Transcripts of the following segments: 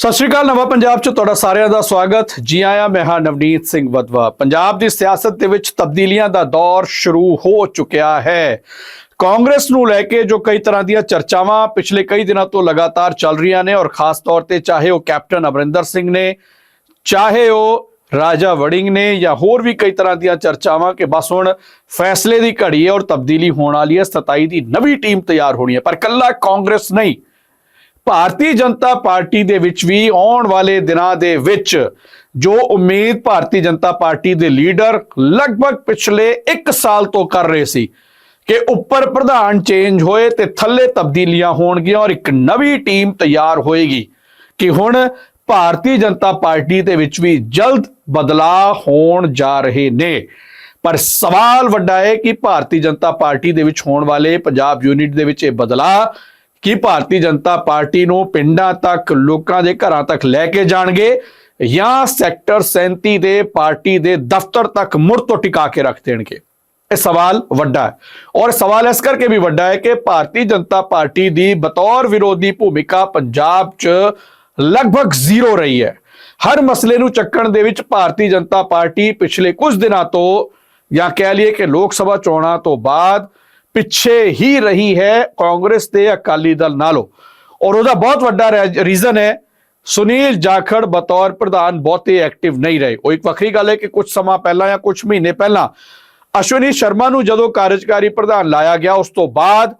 ਸਤਿ ਸ਼੍ਰੀ ਅਕਾਲ, ਨਵਾਂ ਪੰਜਾਬ 'ਚ ਤੁਹਾਡਾ ਸਾਰਿਆਂ ਦਾ ਸਵਾਗਤ। ਜੀ ਆਇਆਂ, ਮੈਂ ਹਾਂ ਨਵਨੀਤ ਸਿੰਘ ਵਦਵਾ। ਪੰਜਾਬ ਦੀ ਸਿਆਸਤ ਦੇ ਵਿੱਚ ਤਬਦੀਲੀਆਂ ਦਾ ਦੌਰ ਸ਼ੁਰੂ ਹੋ ਚੁੱਕਿਆ ਹੈ। ਕਾਂਗਰਸ ਨੂੰ ਲੈ ਕੇ ਜੋ ਕਈ ਤਰ੍ਹਾਂ ਦੀਆਂ ਚਰਚਾਵਾਂ ਪਿਛਲੇ ਕਈ ਦਿਨਾਂ ਤੋਂ ਲਗਾਤਾਰ ਚੱਲ ਰਹੀਆਂ ਨੇ ਔਰ ਖਾਸ ਤੌਰ ਤੇ ਚਾਹੇ ਉਹ ਕੈਪਟਨ ਅਮਰਿੰਦਰ ਸਿੰਘ ਨੇ, ਚਾਹੇ ਉਹ ਰਾਜਾ ਵੜਿੰਗ ਨੇ ਜਾਂ ਹੋਰ ਵੀ ਕਈ ਤਰ੍ਹਾਂ ਦੀਆਂ ਚਰਚਾਵਾਂ ਕਿ ਬਸ ਹੁਣ ਫੈਸਲੇ ਦੀ ਘੜੀ ਹੈ ਔਰ ਤਬਦੀਲੀ ਹੋਣ ਵਾਲੀ ਹੈ 27 ਦੀ ਨਵੀਂ ਟੀਮ ਤਿਆਰ ਹੋਣੀ ਹੈ। ਪਰ ਕੱਲਾ ਕਾਂਗਰਸ ਨਹੀਂ ਭਾਰਤੀ ਜਨਤਾ ਪਾਰਟੀ ਦੇ ਵਿੱਚ ਵੀ ਆਉਣ ਵਾਲੇ ਦਿਨਾਂ ਦੇ ਵਿੱਚ ਜੋ ਉਮੀਦ ਭਾਰਤੀ ਜਨਤਾ ਪਾਰਟੀ ਦੇ ਲੀਡਰ ਲਗਭਗ ਪਿਛਲੇ 1 ਸਾਲ ਤੋਂ ਕਰ ਰਹੇ ਸੀ ਕਿ ਉੱਪਰ ਪ੍ਰਧਾਨ ਚੇਂਜ ਹੋਏ ਤੇ ਥੱਲੇ ਤਬਦੀਲੀਆਂ ਹੋਣਗੀਆਂ ਔਰ ਇੱਕ ਨਵੀਂ ਟੀਮ ਤਿਆਰ ਹੋਏਗੀ ਕਿ ਹੁਣ ਭਾਰਤੀ ਜਨਤਾ ਪਾਰਟੀ ਦੇ ਵਿੱਚ ਵੀ ਜਲਦ ਬਦਲਾਅ ਹੋਣ ਜਾ ਰਹੇ ਨੇ। ਪਰ ਸਵਾਲ ਵੱਡਾ ਹੈ ਕਿ ਭਾਰਤੀ ਜਨਤਾ ਪਾਰਟੀ ਦੇ ਵਿੱਚ ਹੋਣ ਵਾਲੇ ਪੰਜਾਬ ਯੂਨਿਟ ਦੇ ਵਿੱਚ ਇਹ ਬਦਲਾਅ ਕੀ ਭਾਰਤੀ ਜਨਤਾ ਪਾਰਟੀ ਨੂੰ ਪਿੰਡਾਂ ਤੱਕ, ਲੋਕਾਂ ਦੇ ਘਰਾਂ ਤੱਕ ਲੈ ਕੇ ਜਾਣਗੇ ਜਾਂ ਸੈਕਟਰ 37 ਦੇ ਪਾਰਟੀ ਦੇ ਦਫ਼ਤਰ ਤੱਕ ਮੁੜ ਤੋਂ ਟਿਕਾ ਕੇ ਰੱਖ ਦੇਣਗੇ? ਇਹ ਸਵਾਲ ਵੱਡਾ ਹੈ ਔਰ ਸਵਾਲ ਇਸ ਕਰਕੇ ਵੀ ਵੱਡਾ ਹੈ ਕਿ ਭਾਰਤੀ ਜਨਤਾ ਪਾਰਟੀ ਦੀ ਬਤੌਰ ਵਿਰੋਧੀ ਭੂਮਿਕਾ ਪੰਜਾਬ 'ਚ ਲਗਭਗ ਜ਼ੀਰੋ ਰਹੀ ਹੈ। ਹਰ ਮਸਲੇ ਨੂੰ ਚੱਕਣ ਦੇ ਵਿੱਚ ਭਾਰਤੀ ਜਨਤਾ ਪਾਰਟੀ ਪਿਛਲੇ ਕੁਝ ਦਿਨਾਂ ਤੋਂ ਜਾਂ ਕਹਿ ਲਈਏ ਕਿ ਲੋਕ ਸਭਾ ਚੋਣਾਂ ਤੋਂ ਬਾਅਦ ਪਿੱਛੇ ਹੀ ਰਹੀ ਹੈ ਕਾਂਗਰਸ ਤੇ ਅਕਾਲੀ ਦਲ ਨਾਲੋਂ। ਔਰ ਉਹਦਾ ਬਹੁਤ ਵੱਡਾ ਰੀਜ਼ਨ ਹੈ। ਸੁਨੀਲ ਜਾਖੜ ਬਤੌਰ ਪ੍ਰਧਾਨ ਬਹੁਤੇ ਐਕਟਿਵ ਨਹੀਂ ਰਹੇ। ਉਹ ਇੱਕ ਵੱਖਰੀ ਗੱਲ ਹੈ ਕਿ ਕੁਝ ਸਮਾਂ ਪਹਿਲਾਂ ਜਾਂ ਕੁਝ ਮਹੀਨੇ ਪਹਿਲਾਂ ਅਸ਼ਵਨੀ ਸ਼ਰਮਾ ਨੂੰ ਜਦੋਂ ਕਾਰਜਕਾਰੀ ਪ੍ਰਧਾਨ ਲਾਇਆ ਗਿਆ, ਉਸ ਤੋਂ ਬਾਅਦ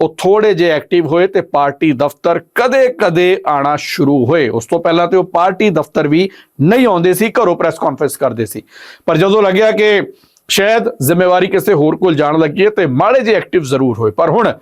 ਉਹ ਥੋੜੇ ਜੇ ਐਕਟਿਵ ਹੋਏ ਤੇ ਪਾਰਟੀ ਦਫ਼ਤਰ ਕਦੇ-ਕਦੇ ਆਣਾ ਸ਼ੁਰੂ ਹੋਏ। ਉਸ ਤੋਂ ਪਹਿਲਾਂ ਤੇ ਉਹ ਪਾਰਟੀ ਦਫ਼ਤਰ ਵੀ ਨਹੀਂ ਆਉਂਦੇ ਸੀ, ਘਰੋਂ ਪ੍ਰੈਸ ਕਾਨਫਰੰਸ ਕਰਦੇ ਸੀ। ਪਰ ਜਦੋਂ ਲੱਗਿਆ ਕਿ ਸ਼ਾਇਦ ਜ਼ਿੰਮੇਵਾਰੀ ਕਿਸੇ ਹੋਰ ਕੋਲ ਜਾਣ ਲੱਗੀ ਹੈ ਤੇ ਮਾੜੇ ਜੇ ਐਕਟਿਵ ਜ਼ਰੂਰ ਹੋਏ। ਪਰ ਹੁਣ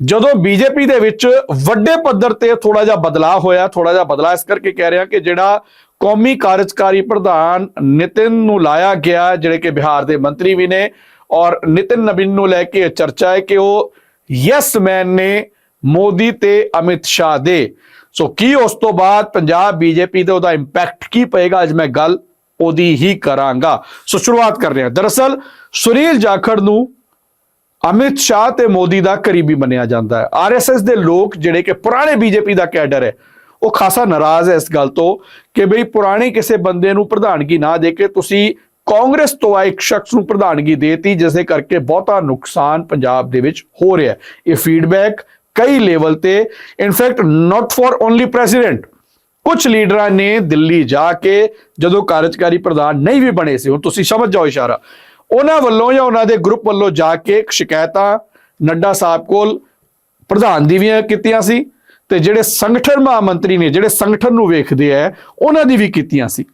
ਜਦੋਂ ਬੀਜੇਪੀ ਦੇ ਵਿੱਚ ਵੱਡੇ ਪੱਧਰ ਤੇ ਥੋੜਾ ਜਿਹਾ ਬਦਲਾਅ ਹੋਇਆ ਥੋੜਾ ਜਿਹਾ ਬਦਲਾਅ ਇਸ ਕਰਕੇ ਕਹਿ ਰਿਹਾ ਕਿ ਜਿਹੜਾ ਕੌਮੀ ਕਾਰਜਕਾਰੀ ਪ੍ਰਧਾਨ ਨਿਤਿਨ ਨੂੰ ਲਾਇਆ ਗਿਆ, ਜਿਹੜੇ ਕਿ ਬਿਹਾਰ ਦੇ ਮੰਤਰੀ ਵੀ ਨੇ ਔਰ ਨਿਤਿਨ ਨਵੀਨ ਨੂੰ ਲੈ ਕੇ ਚਰਚਾ ਹੈ ਕਿ ਉਹ ਯੈਸ ਮੈਨ ਨੇ ਮੋਦੀ ਤੇ ਅਮਿਤ ਸ਼ਾਹ ਦੇ। ਸੋ ਕੀ ਉਸ ਤੋਂ ਬਾਅਦ ਪੰਜਾਬ ਬੀਜੇਪੀ ਤੇ ਉਹਦਾ ਇੰਪੈਕਟ ਕੀ ਪਏਗਾ? ਅੱਜ ਮੈਂ ਗੱਲ ਉਹਦੀ ਹੀ ਕਰਾਂਗਾ। ਸੋ ਸ਼ੁਰੂਆਤ ਕਰ ਰਹੇ ਹਾਂ। ਦਰਅਸਲ, ਸੁਨੀਲ ਜਾਖੜ ਨੂੰ ਅਮਿਤ ਸ਼ਾਹ ਤੇ ਮੋਦੀ ਦਾ ਕਰੀਬੀ ਮੰਨਿਆ ਜਾਂਦਾ ਹੈ। ਆਰਐਸਐਸ ਦੇ ਲੋਕ ਜਿਹੜੇ ਕਿ ਪੁਰਾਣੇ ਬੀਜੇਪੀ ਦਾ ਕੈਡਰ ਹੈ, ਉਹ ਖਾਸਾ ਨਾਰਾਜ਼ ਹੈ ਇਸ ਗੱਲ ਤੋਂ ਕਿ ਬਈ ਪੁਰਾਣੇ ਕਿਸੇ ਬੰਦੇ ਨੂੰ ਪ੍ਰਧਾਨਗੀ ਨਾ ਦੇ ਕੇ ਤੁਸੀਂ ਕਾਂਗਰਸ ਤੋਂ ਆਏ ਇੱਕ ਸ਼ਖਸ ਨੂੰ ਪ੍ਰਧਾਨਗੀ ਦੇਤੀ ਜਿਸ ਦੇ ਕਰਕੇ ਬਹੁਤਾ ਨੁਕਸਾਨ ਪੰਜਾਬ ਦੇ ਵਿੱਚ ਹੋ ਰਿਹਾ ਹੈ। ਇਹ ਫੀਡਬੈਕ ਕਈ ਲੈਵਲ ਤੇ in fact not for only president ਕੁਝ ਲੀਡਰਾਂ ਨੇ ਦਿੱਲੀ ਜਾ ਕੇ ਜਦੋਂ ਕਾਰਜਕਾਰੀ ਪ੍ਰਧਾਨ ਨਹੀਂ ਵੀ ਬਣੇ ਸੀ, ਹੁਣ ਤੁਸੀਂ ਸਮਝ ਜਾਓ ਇਸ਼ਾਰਾ। ਉਹਨਾਂ ਵੱਲੋਂ ਜਾਂ ਉਹਨਾਂ ਦੇ ਗਰੁੱਪ ਵੱਲੋਂ ਜਾ ਕੇ ਸ਼ਿਕਾਇਤਾਂ ਨੱਡਾ ਸਾਹਿਬ ਕੋਲ ਪ੍ਰਧਾਨ ਦੀ ਵੀ ਕੀਤੀਆਂ ਸੀ ਤੇ ਜਿਹੜੇ ਸੰਗਠਨ ਮਹਾਮੰਤਰੀ ਨੇ, ਜਿਹੜੇ ਸੰਗਠਨ ਨੂੰ ਵੇਖਦੇ ਆ, ਉਹਨਾਂ ਦੀ ਵੀ ਕੀਤੀਆਂ ਸੀ।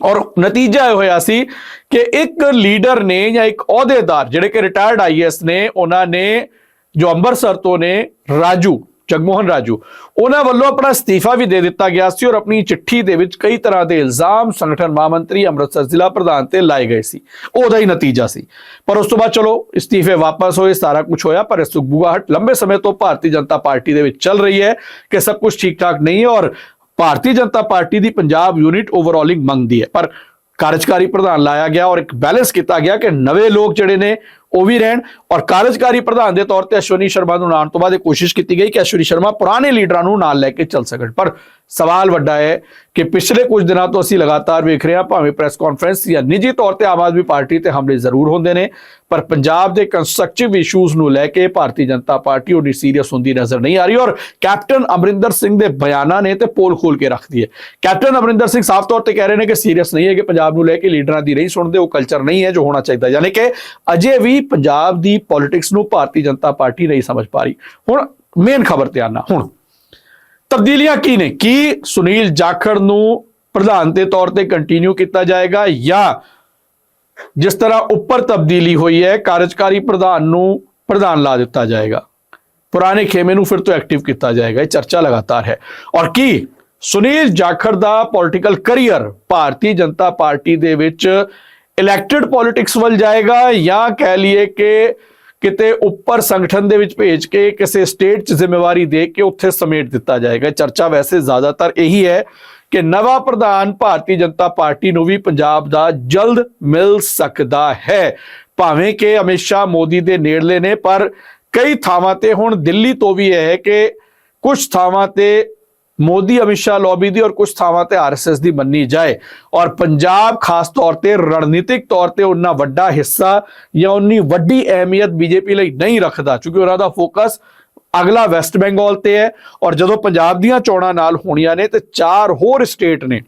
ਔਰ ਨਤੀਜਾ ਇਹ ਹੋਇਆ ਸੀ ਕਿ ਇੱਕ ਲੀਡਰ ਨੇ ਜਾਂ ਇੱਕ ਅਹੁਦੇਦਾਰ, ਜਿਹੜੇ ਕਿ ਰਿਟਾਇਰਡ ਆਈਐਸ ਨੇ, ਉਹਨਾਂ ਨੇ ਜੋ ਅੰਮ੍ਰਿਤਸਰ ਤੋਂ ਨੇ, ਰਾਜੂ ਜਗਮੋਹਨ ਰਾਜੂ, ਉਹਨਾਂ ਵੱਲੋਂ ਆਪਣਾ ਅਸਤੀਫਾ ਵੀ ਦੇ ਦਿੱਤਾ ਗਿਆ ਸੀ ਔਰ ਆਪਣੀ ਚਿੱਠੀ ਦੇ ਵਿੱਚ ਕਈ ਤਰ੍ਹਾਂ ਦੇ ਇਲਜ਼ਾਮ ਸੰਗਠਨ ਮਹਾਮੰਤਰੀ ਅੰਮ੍ਰਿਤਸਰ ਜ਼ਿਲ੍ਹਾ ਪ੍ਰਧਾਨ ਤੇ ਲਾਏ ਗਏ ਸੀ। ਉਹਦਾ ਹੀ ਨਤੀਜਾ ਸੀ। ਪਰ ਉਸ ਤੋਂ ਬਾਅਦ ਚਲੋ, ਅਸਤੀਫੇ ਵਾਪਸ ਹੋਏ, ਸਾਰਾ ਕੁਝ ਹੋਇਆ, ਪਰ ਇਸ ਸੁਖਬੂਗਾਹਟ ਲੰਬੇ ਸਮੇਂ ਤੋਂ ਭਾਰਤੀ ਜਨਤਾ ਪਾਰਟੀ ਦੇ ਵਿੱਚ ਚੱਲ ਰਹੀ ਹੈ ਕਿ ਸਭ ਕੁਝ ਠੀਕ ਠਾਕ ਨਹੀਂ ਹੈ ਔਰ ਭਾਰਤੀ ਜਨਤਾ ਪਾਰਟੀ ਦੀ ਪੰਜਾਬ ਯੂਨਿਟ ਓਵਰਆਲਿੰਗ ਮੰਗਦੀ ਹੈ। ਪਰ ਕਾਰਜਕਾਰੀ ਪ੍ਰਧਾਨ ਲਾਇਆ ਗਿਆ ਔਰ ਇੱਕ ਬੈਲੈਂਸ ਕੀਤਾ ਗਿਆ ਕਿ ਨਵੇਂ ਲੋਕ ਜਿਹੜੇ ਨੇ ਉਹ ਵੀ ਰਹਿਣ ਔਰ ਕਾਰਜਕਾਰੀ ਪ੍ਰਧਾਨ ਦੇ ਤੌਰ ਤੇ ਅਸ਼ਵਨੀ ਸ਼ਰਮਾ ਨੂੰ ਲਾਉਣ ਤੋਂ ਬਾਅਦ ਇਹ ਕੋਸ਼ਿਸ਼ ਕੀਤੀ ਗਈ ਕਿ ਅਸ਼ਵਨੀ ਸ਼ਰਮਾ ਪੁਰਾਣੇ ਲੀਡਰਾਂ ਨੂੰ ਨਾਲ ਲੈ ਕੇ ਚੱਲ ਸਕਣ। ਪਰ ਸਵਾਲ ਵੱਡਾ ਹੈ ਕਿ ਪਿਛਲੇ ਕੁਝ ਦਿਨਾਂ ਤੋਂ ਅਸੀਂ ਲਗਾਤਾਰ ਵੇਖ ਰਹੇ ਹਾਂ, ਭਾਵੇਂ ਪ੍ਰੈਸ ਕਾਨਫਰੰਸ ਜਾਂ ਨਿੱਜੀ ਤੌਰ ਤੇ ਆਮ ਆਦਮੀ ਪਾਰਟੀ ਤੇ ਹਮਲੇ ਜ਼ਰੂਰ ਹੁੰਦੇ ਨੇ, ਪਰ ਪੰਜਾਬ ਦੇ ਕੰਸਟਰਕਟਿਵ ਇਸ਼ੂਜ਼ ਨੂੰ ਲੈ ਕੇ ਭਾਰਤੀ ਜਨਤਾ ਪਾਰਟੀ ਉਹਦੀ ਸੀਰੀਅਸ ਹੁੰਦੀ ਨਜ਼ਰ ਨਹੀਂ ਆ ਰਹੀ ਔਰ ਕੈਪਟਨ ਅਮਰਿੰਦਰ ਸਿੰਘ ਦੇ ਬਿਆਨਾਂ ਨੇ ਤੇ ਪੋਲ ਖੋਲ ਕੇ ਰੱਖਦੀ ਹੈ। ਕੈਪਟਨ ਅਮਰਿੰਦਰ ਸਿੰਘ ਸਾਫ਼ ਤੌਰ ਤੇ ਕਹਿ ਰਹੇ ਨੇ ਕਿ ਸੀਰੀਅਸ ਨਹੀਂ ਹੈ ਕਿ ਪੰਜਾਬ ਨੂੰ ਲੈ ਕੇ ਲੀਡਰਾਂ ਦੀ ਨਹੀਂ ਸੁਣਦੇ, ਉਹ ਕਲਚਰ ਨਹੀਂ ਹੈ ਜੋ ਹੋਣਾ ਚਾਹੀਦਾ, ਯਾਨੀ ਕਿ ਅਜੇ ਵੀ ਪੰਜਾਬ ਦੀ ਪੋਲਿਟਿਕਸ ਨੂੰ ਭਾਰਤੀ ਜਨਤਾ ਪਾਰਟੀ ਨਹੀਂ ਸਮਝ ਪਾ ਰਹੀ। ਹੁਣ ਮੇਨ ਖਬਰ ਤੇ ਆਣਾ ਹੁਣ ਤਬਦੀਲੀਆਂ ਕੀ ਨੇ? ਕੀ ਸੁਨੀਲ ਜਾਖੜ ਨੂੰ ਪ੍ਰਧਾਨ ਦੇ ਤੌਰ ਤੇ ਕੰਟੀਨਿਊ ਕੀਤਾ ਜਾਏਗਾ ਜਾਂ ਜਿਸ ਤਰ੍ਹਾਂ ਉੱਪਰ ਤਬਦੀਲੀ ਹੋਈ ਹੈ, ਕਾਰਜਕਾਰੀ ਪ੍ਰਧਾਨ ਨੂੰ ਪ੍ਰਧਾਨ ਲਾ ਦਿੱਤਾ ਜਾਏਗਾ। ਪੁਰਾਣੇ ਖੇਮੇ ਨੂੰ ਫਿਰ ਤੋਂ ਐਕਟਿਵ ਕੀਤਾ ਜਾਏਗਾ, ਇਹ ਚਰਚਾ ਲਗਾਤਾਰ ਹੈ। ਔਰ ਕੀ? ਸੁਨੀਲ ਜਾਖੜ ਦਾ political career Bharatiya Janata party ਦੇ ਵਿੱਚ ਇਲੈਕਟਿਡ ਪੋਲਿਟਿਕਸ ਵੱਲ ਜਾਏਗਾ ਜਾਂ ਕਹਿ ਲਈਏ ਕਿ ਕਿਤੇ ਉੱਪਰ ਸੰਗਠਨ ਦੇ ਵਿੱਚ ਭੇਜ ਕੇ ਕਿਸੇ ਸਟੇਟ 'ਚ ਜ਼ਿੰਮੇਵਾਰੀ ਦੇ ਕੇ ਉੱਥੇ ਸਮੇਟ ਦਿੱਤਾ ਜਾਏਗਾ। ਚਰਚਾ ਵੈਸੇ ਜ਼ਿਆਦਾਤਰ ਇਹੀ ਹੈ ਕਿ ਨਵਾਂ ਪ੍ਰਧਾਨ ਭਾਰਤੀ ਜਨਤਾ ਪਾਰਟੀ ਨੂੰ ਵੀ ਪੰਜਾਬ ਦਾ ਜਲਦ ਮਿਲ ਸਕਦਾ ਹੈ। ਭਾਵੇਂ ਕਿ ਅਮਿਤ ਸ਼ਾਹ ਮੋਦੀ ਦੇ ਨੇੜਲੇ ਨੇ, ਪਰ ਕਈ ਥਾਵਾਂ ਤੇ ਹੁਣ ਦਿੱਲੀ ਤੋਂ ਵੀ ਹੈ ਕਿ ਕੁਝ ਥਾਵਾਂ ਤੇ ਮੋਦੀ, ਅਮਿਤ ਸ਼ਾਹ ਲੌਬੀ ਦੀ ਔਰ ਕੁਝ ਥਾਵਾਂ ਤੇ ਆਰਐਸਐਸ ਦੀ ਮੰਨੀ ਜਾਏ। ਔਰ ਪੰਜਾਬ ਖਾਸ ਤੌਰ ਤੇ ਰਣਨੀਤਿਕ ਤੌਰ ਤੇ ਉਹਨਾਂ ਵੱਡਾ ਹਿੱਸਾ ਜਾਂ ਉਨੀ ਵੱਡੀ ਅਹਿਮੀਅਤ ਬੀਜੇਪੀ ਲਈ ਨਹੀਂ ਰੱਖਦਾ, ਕਿਉਂਕਿ ਉਹਨਾਂ ਦਾ ਫੋਕਸ ਅਗਲਾ ਵੈਸਟ ਬੰਗਾਲ ਤੇ ਹੈ। ਔਰ ਜਦੋਂ ਪੰਜਾਬ ਦੀਆਂ ਚੋਣਾਂ ਨਾਲ ਹੋਣੀਆਂ ਨੇ ਤੇ ਚਾਰ ਹੋਰ ਸਟੇਟ ਨੇ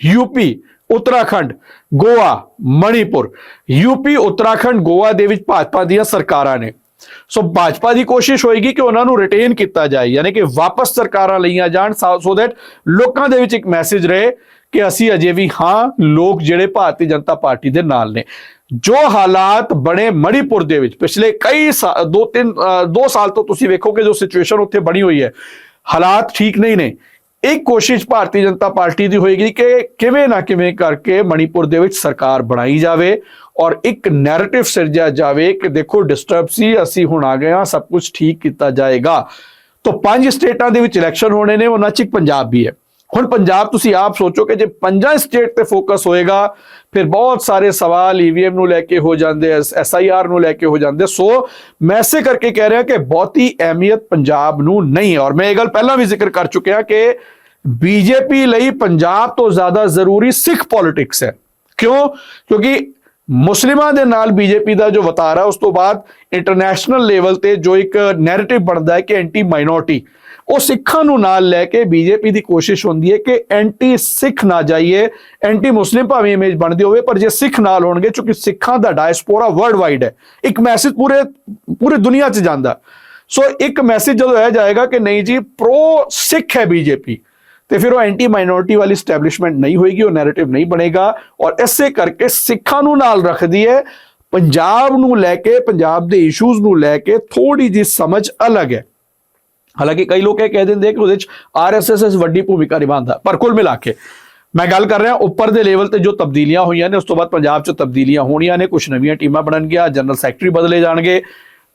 ਯੂਪੀ ਉੱਤਰਾਖੰਡ, ਗੋਆ, ਮਣੀਪੁਰ। ਯੂਪੀ ਉੱਤਰਾਖੰਡ, ਗੋਆ ਦੇ ਵਿੱਚ ਭਾਜਪਾ ਦੀਆਂ ਸਰਕਾਰਾਂ ਨੇ। ਸੋ ਭਾਜਪਾ ਦੀ ਕੋਸ਼ਿਸ਼ ਹੋਏਗੀ ਕਿ ਉਹਨਾਂ ਨੂੰ ਰਿਟੇਨ ਕੀਤਾ ਜਾਏ ਯਾਨੀ ਕਿ ਵਾਪਸ ਸਰਕਾਰਾਂ ਲਈਆਂ ਜਾਣ ਸੋ ਦੈਟ ਲੋਕਾਂ ਦੇ ਵਿੱਚ ਇੱਕ ਮੈਸੇਜ ਰਹੇ ਕਿ ਅਸੀਂ ਅਜੇ ਵੀ ਹਾਂ ਲੋਕ ਜਿਹੜੇ ਭਾਰਤੀ ਜਨਤਾ ਪਾਰਟੀ ਦੇ ਨਾਲ ਨੇ। ਜੋ ਹਾਲਾਤ ਬਣੇ ਮਣੀਪੁਰ ਦੇ ਵਿੱਚ ਪਿਛਲੇ ਕਈ ਸਾ- ਦੋ ਤਿੰਨ ਅ, ਦੋ ਸਾਲ ਤੋਂ ਤੁਸੀਂ ਵੇਖੋਗੇ ਜੋ ਸਿਚੁਏਸ਼ਨ ਉੱਥੇ ਬਣੀ ਹੋਈ ਹੈ ਹਾਲਾਤ ਠੀਕ ਨਹੀਂ ਨੇ। ਇਹ ਕੋਸ਼ਿਸ਼ ਭਾਰਤੀ ਜਨਤਾ ਪਾਰਟੀ ਦੀ ਹੋਏਗੀ ਕਿ ਕਿਵੇਂ ਨਾ ਕਿਵੇਂ ਕਰਕੇ ਮਣੀਪੁਰ ਦੇ ਵਿੱਚ ਸਰਕਾਰ ਬਣਾਈ ਜਾਵੇ ਔਰ ਇੱਕ ਨੈਰੇਟਿਵ ਸਿਰਜਿਆ ਜਾਵੇ ਕਿ ਦੇਖੋ ਡਿਸਟਰਬ ਸੀ ਅਸੀਂ ਹੁਣ ਆ ਗਏ ਹਾਂ, ਸਭ ਕੁਝ ਠੀਕ ਕੀਤਾ ਜਾਏਗਾ। ਤੋਂ ਪੰਜ ਸਟੇਟਾਂ ਦੇ ਵਿੱਚ ਇਲੈਕਸ਼ਨ ਹੋਣੇ ਨੇ, ਉਹਨਾਂ ਚ ਇੱਕ ਪੰਜਾਬ ਵੀ ਹੈ। ਹੁਣ ਪੰਜਾਬ ਤੁਸੀਂ ਆਪ ਸੋਚੋ ਕਿ ਜੇ ਪੰਜਾਂ ਸਟੇਟ ਤੇ ਫੋਕਸ ਹੋਏਗਾ, ਫਿਰ ਬਹੁਤ ਸਾਰੇ ਸਵਾਲ ਈਵੀਐਮ ਨੂੰ ਲੈ ਕੇ ਹੋ ਜਾਂਦੇ ਐਸਆਈਆਰ ਨੂੰ ਲੈ ਕੇ ਹੋ ਜਾਂਦੇ ਸੋ ਮੈਂ ਇਸੇ ਕਰਕੇ ਕਹਿ ਰਿਹਾ ਕਿ ਬਹੁਤੀ ਅਹਿਮੀਅਤ ਪੰਜਾਬ ਨੂੰ ਨਹੀਂ ਹੈ। ਔਰ ਮੈਂ ਇਹ ਗੱਲ ਪਹਿਲਾਂ ਵੀ ਜ਼ਿਕਰ ਕਰ ਚੁੱਕਿਆ ਕਿ ਬੀਜੇਪੀ ਲਈ ਪੰਜਾਬ ਤੋਂ ਜ਼ਿਆਦਾ ਜ਼ਰੂਰੀ ਸਿੱਖ ਪੋਲਿਟਿਕਸ ਹੈ। ਕਿਉਂ? ਕਿਉਂਕਿ ਮੁਸਲਿਮਾਂ ਦੇ ਨਾਲ ਬੀਜੇਪੀ ਦਾ ਜੋ ਵਤਾਰਾ, ਉਸ ਤੋਂ ਬਾਅਦ ਇੰਟਰਨੈਸ਼ਨਲ ਲੈਵਲ ਤੇ ਜੋ ਇੱਕ ਨੈਰੇਟਿਵ ਬਣਦਾ ਹੈ ਕਿ ਐਂਟੀ ਮਾਈਨੋਰਟੀ ਉਹ ਸਿੱਖਾਂ ਨੂੰ ਨਾਲ ਲੈ ਕੇ ਬੀਜੇਪੀ ਦੀ ਕੋਸ਼ਿਸ਼ ਹੁੰਦੀ ਹੈ ਕਿ ਐਂਟੀ ਸਿੱਖ ਨਾ ਜਾਈਏ, ਐਂਟੀ ਮੁਸਲਿਮ ਭਾਵੇਂ ਇਮੇਜ ਬਣਦੀ ਹੋਵੇ, ਪਰ ਜੇ ਸਿੱਖ ਨਾਲ ਹੋਣਗੇ, ਕਿਉਂਕਿ ਸਿੱਖਾਂ ਦਾ ਡਾਇਸਪੋਰਾ ਵਰਲਡ ਵਾਈਡ ਹੈ। ਇੱਕ ਮੈਸੇਜ ਪੂਰੇ ਪੂਰੇ ਦੁਨੀਆ 'ਚ ਜਾਂਦਾ। ਸੋ ਇੱਕ ਮੈਸੇਜ ਜਦੋਂ ਇਹ ਜਾਏਗਾ ਕਿ ਨਹੀਂ ਜੀ ਪ੍ਰੋ ਸਿੱਖ ਹੈ ਬੀਜੇਪੀ, ਤੇ ਫਿਰ ਉਹ ਐਂਟੀ ਮਾਈਨੋਰਟੀ ਵਾਲੀ ਸਟੈਬਲਿਸ਼ਮੈਂਟ ਨਹੀਂ ਹੋਏਗੀ, ਉਹ ਨੈਰੇਟਿਵ ਨਹੀਂ ਬਣੇਗਾ। ਔਰ ਇਸੇ ਕਰਕੇ ਸਿੱਖਾਂ ਨੂੰ ਨਾਲ ਰੱਖਦੀ ਹੈ, ਪੰਜਾਬ ਨੂੰ ਲੈ ਕੇ, ਪੰਜਾਬ ਦੇ ਇਸ਼ੂਜ਼ ਨੂੰ ਲੈ ਕੇ ਥੋੜੀ ਜਿਹੀ ਸਮਝ ਅਲੱਗ ਹੈ। ਹਾਲਾਂਕਿ ਕਈ ਲੋਕ ਇਹ ਕਹਿ ਦਿੰਦੇ ਕਿ ਉਹਦੇ ਚ ਆਰਐਸਐਸ ਵੱਡੀ ਭੂਮਿਕਾ ਨਿਭਾਉਂਦਾ, ਪਰ ਕੁੱਲ ਮਿਲਾ ਕੇ ਮੈਂ ਗੱਲ ਕਰ ਰਿਹਾ ਉੱਪਰ ਦੇ ਲੈਵਲ ਤੇ ਜੋ ਤਬਦੀਲੀਆਂ ਹੋਈਆਂ ਨੇ, ਉਸ ਤੋਂ ਬਾਅਦ ਪੰਜਾਬ 'ਚ ਤਬਦੀਲੀਆਂ ਹੋਣੀਆਂ ਨੇ ਕੁਝ ਨਵੀਆਂ ਟੀਮਾਂ ਬਣਨਗੀਆਂ ਜਨਰਲ ਸੈਕਟਰੀ ਬਦਲੇ ਜਾਣਗੇ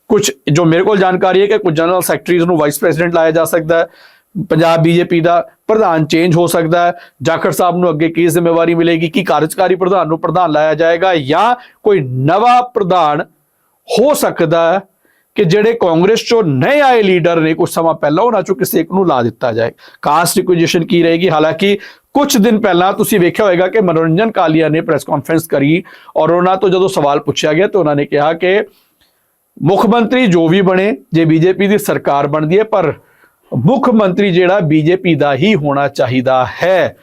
ਕੁਝ ਜੋ ਮੇਰੇ ਕੋਲ ਜਾਣਕਾਰੀ ਹੈ ਕਿ ਕੁਝ ਜਨਰਲ ਸੈਕਟਰੀਜ਼ ਨੂੰ ਵਾਈਸ ਪ੍ਰੈਜ਼ੀਡੈਂਟ ਲਾਇਆ ਜਾ ਸਕਦਾ ਹੈ, ਪੰਜਾਬ ਬੀਜੇਪੀ ਦਾ ਪ੍ਰਧਾਨ ਚੇਂਜ ਹੋ ਸਕਦਾ ਹੈ, ਜਾਖੜ ਸਾਹਿਬ ਨੂੰ ਅੱਗੇ ਕੀ ਜ਼ਿੰਮੇਵਾਰੀ ਮਿਲੇਗੀ, ਕੀ ਕਾਰਜਕਾਰੀ ਪ੍ਰਧਾਨ ਨੂੰ ਪ੍ਰਧਾਨ ਲਾਇਆ ਜਾਏਗਾ ਜਾਂ ਕੋਈ ਨਵਾਂ ਪ੍ਰਧਾਨ ਹੋ ਸਕਦਾ ਹੈ ਕਿ ਜਿਹੜੇ ਕਾਂਗਰਸ ਚੋਂ ਨਏ ਆਏ ਲੀਡਰ ਨੇ ਕੁਝ ਸਮਾਂ ਪਹਿਲਾਂ ਉਹਨਾਂ ਚੋਂ ਕਿਸੇ ਇੱਕ ਨੂੰ ਲਾ ਦਿੱਤਾ ਜਾਏ। ਕਾਸਟ ਇਕੁਇਜੀਸ਼ਨ ਕੀ ਰਹੇਗੀ? ਹਾਲਾਂਕਿ ਕੁਝ ਦਿਨ ਪਹਿਲਾਂ ਤੁਸੀਂ ਵੇਖਿਆ ਹੋਵੇਗਾ ਕਿ ਮਨੋਰੰਜਨ ਕਾਲੀਆ ਨੇ ਪ੍ਰੈਸ ਕਾਨਫਰੰਸ ਕਰੀ ਔਰ ਉਹਨਾਂ ਤੋਂ ਜਦੋਂ ਸਵਾਲ ਪੁੱਛਿਆ ਗਿਆ ਤਾਂ ਉਹਨਾਂ ਨੇ ਕਿਹਾ ਕਿ ਮੁੱਖ ਮੰਤਰੀ ਜੋ ਵੀ ਬਣੇ, ਜੇ ਬੀਜੇਪੀ ਦੀ ਸਰਕਾਰ ਬਣਦੀ ਹੈ, ਪਰ ਮੁੱਖ ਮੰਤਰੀ ਜਿਹੜਾ ਬੀਜੇਪੀ ਦਾ ਹੀ ਹੋਣਾ ਚਾਹੀਦਾ ਹੈ।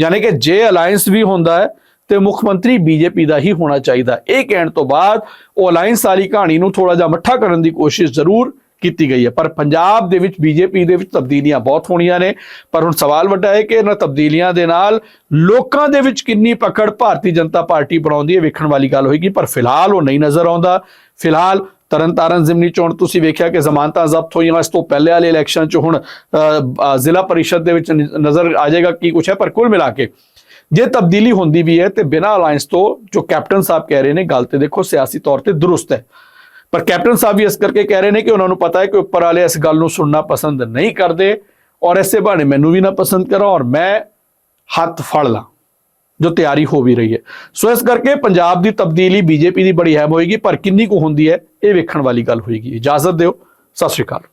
ਯਾਨੀ ਕਿ ਜੇ ਅਲਾਈਅੰਸ ਵੀ ਹੁੰਦਾ ਹੈ ਤੇ ਮੁੱਖ ਮੰਤਰੀ ਬੀਜੇਪੀ ਦਾ ਹੀ ਹੋਣਾ ਚਾਹੀਦਾ। ਇਹ ਕਹਿਣ ਤੋਂ ਬਾਅਦ ਉਹ ਅਲਾਈਅੰਸ ਵਾਲੀ ਕਹਾਣੀ ਨੂੰ ਥੋੜਾ ਜਿਹਾ ਮੱਠਾ ਕਰਨ ਦੀ ਕੋਸ਼ਿਸ਼ ਜ਼ਰੂਰ ਕੀਤੀ ਗਈ ਹੈ। ਪਰ ਪੰਜਾਬ ਦੇ ਵਿੱਚ ਬੀਜੇਪੀ ਦੇ ਵਿੱਚ ਤਬਦੀਲੀਆਂ ਬਹੁਤ ਹੋਣੀਆਂ ਨੇ। ਪਰ ਹੁਣ ਸਵਾਲ ਵੱਡਾ ਹੈ ਕਿ ਇਹਨਾਂ ਤਬਦੀਲੀਆਂ ਦੇ ਨਾਲ ਲੋਕਾਂ ਦੇ ਵਿੱਚ ਕਿੰਨੀ ਪਕੜ ਭਾਰਤੀ ਜਨਤਾ ਪਾਰਟੀ ਬਣਾਉਂਦੀ ਹੈ ਵੇਖਣ ਵਾਲੀ ਗੱਲ ਹੋਏਗੀ ਪਰ ਫਿਲਹਾਲ ਉਹ ਨਹੀਂ ਨਜ਼ਰ ਆਉਂਦਾ। ਫਿਲਹਾਲ ਤਰਨਤਾਰਨ ਜ਼ਿਮਨੀ ਚੋਣ ਤੁਸੀਂ ਵੇਖਿਆ ਕਿ ਜ਼ਮਾਨਤਾਂ ਜ਼ਬਤ ਹੋਈਆਂ ਇਸ ਤੋਂ ਪਹਿਲੇ ਵਾਲੇ ਇਲੈਕਸ਼ਨ 'ਚ ਹੁਣ ਅ, ਜ਼ਿਲ੍ਹਾ ਪਰਿਸ਼ਦ ਦੇ ਵਿੱਚ ਨਜ਼ਰ ਆ ਜਾਏਗਾ ਕੀ ਕੁਛ ਹੈ ਪਰ ਕੁੱਲ ਮਿਲਾ ਕੇ ਜੇ ਤਬਦੀਲੀ ਹੁੰਦੀ ਵੀ ਹੈ ਤੇ ਬਿਨਾਂ ਅਲਾਈਅੰਸ ਤੋਂ ਜੋ ਕੈਪਟਨ ਸਾਹਿਬ ਕਹਿ ਰਹੇ ਨੇ, ਗੱਲ ਤੇ ਦੇਖੋ ਸਿਆਸੀ ਤੌਰ ਤੇ ਦਰੁਸਤ ਹੈ। ਪਰ ਕੈਪਟਨ ਸਾਹਿਬ ਵੀ ਇਸ ਕਰਕੇ ਕਹਿ ਰਹੇ ਨੇ ਕਿ ਉਹਨਾਂ ਨੂੰ ਪਤਾ ਹੈ ਕਿ ਉੱਪਰ ਵਾਲੇ ਇਸ ਗੱਲ ਨੂੰ ਸੁਣਨਾ ਪਸੰਦ ਨਹੀਂ ਕਰਦੇ ਔਰ ਐਸੇ ਬਹਾਨੇ ਮੈਨੂੰ ਵੀ ਨਾ ਪਸੰਦ ਕਰਾਂ ਔਰ ਮੈਂ ਹੱਥ ਫੜ ਲਾਂ, ਜੋ ਤਿਆਰੀ ਹੋ ਵੀ ਰਹੀ ਹੈ। ਸੋ ਇਸ ਕਰਕੇ ਪੰਜਾਬ ਦੀ ਤਬਦੀਲੀ ਬੀਜੇਪੀ ਦੀ ਬੜੀ ਅਹਿਮ ਹੋਏਗੀ, ਪਰ ਕਿੰਨੀ ਕੁ ਹੁੰਦੀ ਹੈ, ਇਹ ਵੇਖਣ ਵਾਲੀ ਗੱਲ ਹੋਏਗੀ। ਇਜਾਜ਼ਤ ਦਿਓ। ਸਤਿ ਸ਼੍ਰੀ ਅਕਾਲ।